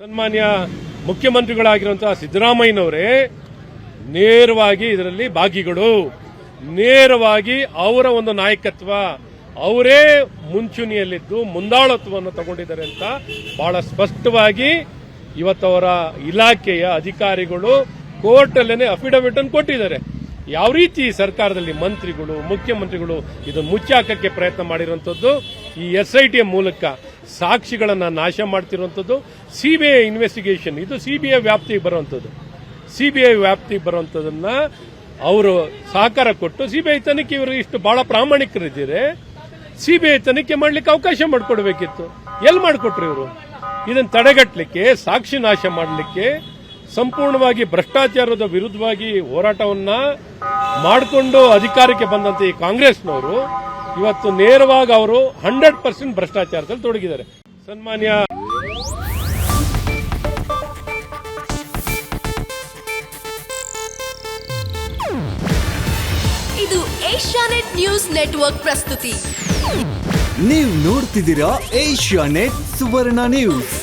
ಸನ್ಮಾನ್ಯ ಮುಖ್ಯಮಂತ್ರಿಗಳಾಗಿರುವಂತಹ ಸಿದ್ದರಾಮಯ್ಯನವರೇ, ನೇರವಾಗಿ ಇದರಲ್ಲಿ ಭಾಗಿಗಳು. ನೇರವಾಗಿ ಅವರ ಒಂದು ನಾಯಕತ್ವ. ಅವರೇ ಮುಂಚೂಣಿಯಲ್ಲಿದ್ದು ಮುಂದಾಳತ್ವವನ್ನು ತಗೊಂಡಿದ್ದಾರೆ ಅಂತ ಬಹಳ ಸ್ಪಷ್ಟವಾಗಿ ಇವತ್ತವರ ಇಲಾಖೆಯ ಅಧಿಕಾರಿಗಳು ಕೋರ್ಟಲ್ಲೇ ಅಫಿಡವಿಟ್ ಅನ್ನು ಕೊಟ್ಟಿದ್ದಾರೆ. ಯಾವ ರೀತಿ ಸರ್ಕಾರದಲ್ಲಿ ಮಂತ್ರಿಗಳು, ಮುಖ್ಯಮಂತ್ರಿಗಳು ಇದನ್ನು ಮುಚ್ಚಾಕಕ್ಕೆ ಪ್ರಯತ್ನ ಮಾಡಿರುವಂಥದ್ದು ಈ ಎಸ್ ಮೂಲಕ. ಸಾಕ್ಷಿಗಳನ್ನು ನಾಶ ಮಾಡ್ತಿರುವಂಥದ್ದು ಸಿಬಿಐ ಇನ್ವೆಸ್ಟಿಗೇಷನ್ ಇದು ಸಿಬಿಐ ವ್ಯಾಪ್ತಿಗೆ ಬರುವಂಥದ್ದು. ಸಿಬಿಐ ವ್ಯಾಪ್ತಿಗೆ ಬರುವಂಥದ್ದನ್ನ ಅವರು ಸಹಕಾರ ಕೊಟ್ಟು ಸಿಬಿಐ ತನಿಖೆ ಇವರು ಇಷ್ಟು ಬಹಳ ಪ್ರಾಮಾಣಿಕರಿದ್ದಾರೆ. ಸಿಬಿಐ ತನಿಖೆ ಮಾಡಲಿಕ್ಕೆ ಅವಕಾಶ ಮಾಡಿಕೊಡ್ಬೇಕಿತ್ತು. ಎಲ್ಲಿ ಮಾಡಿಕೊಟ್ರು ಇವರು? ಇದನ್ನು ತಡೆಗಟ್ಟಲಿಕ್ಕೆ ಸಾಕ್ಷಿ ನಾಶ ಮಾಡಲಿಕ್ಕೆ, ಸಂಪೂರ್ಣವಾಗಿ ಭ್ರಷ್ಟಾಚಾರದ ವಿರುದ್ಧವಾಗಿ ಹೋರಾಟವನ್ನ ಮಾಡಿಕೊಂಡು ಅಧಿಕಾರಕ್ಕೆ ಬಂದಂತ ಈ ಕಾಂಗ್ರೆಸ್ನವರು ಇವತ್ತು ನೇರವಾಗಿ ಅವರು ಹಂಡ್ರೆಡ್ ಪರ್ಸೆಂಟ್ ಭ್ರಷ್ಟಾಚಾರದಲ್ಲಿ ತೊಡಗಿದ್ದಾರೆ. ಸನ್ಮಾನ್ಯ ಇದು ಏಷ್ಯಾನೆಟ್ ನ್ಯೂಸ್ ನೆಟ್ವರ್ಕ್ ಪ್ರಸ್ತುತಿ. ನೀವು ನೋಡ್ತಿದ್ದೀರಾ ಏಷ್ಯಾ ನೆಟ್ ಸುವರ್ಣ ನ್ಯೂಸ್.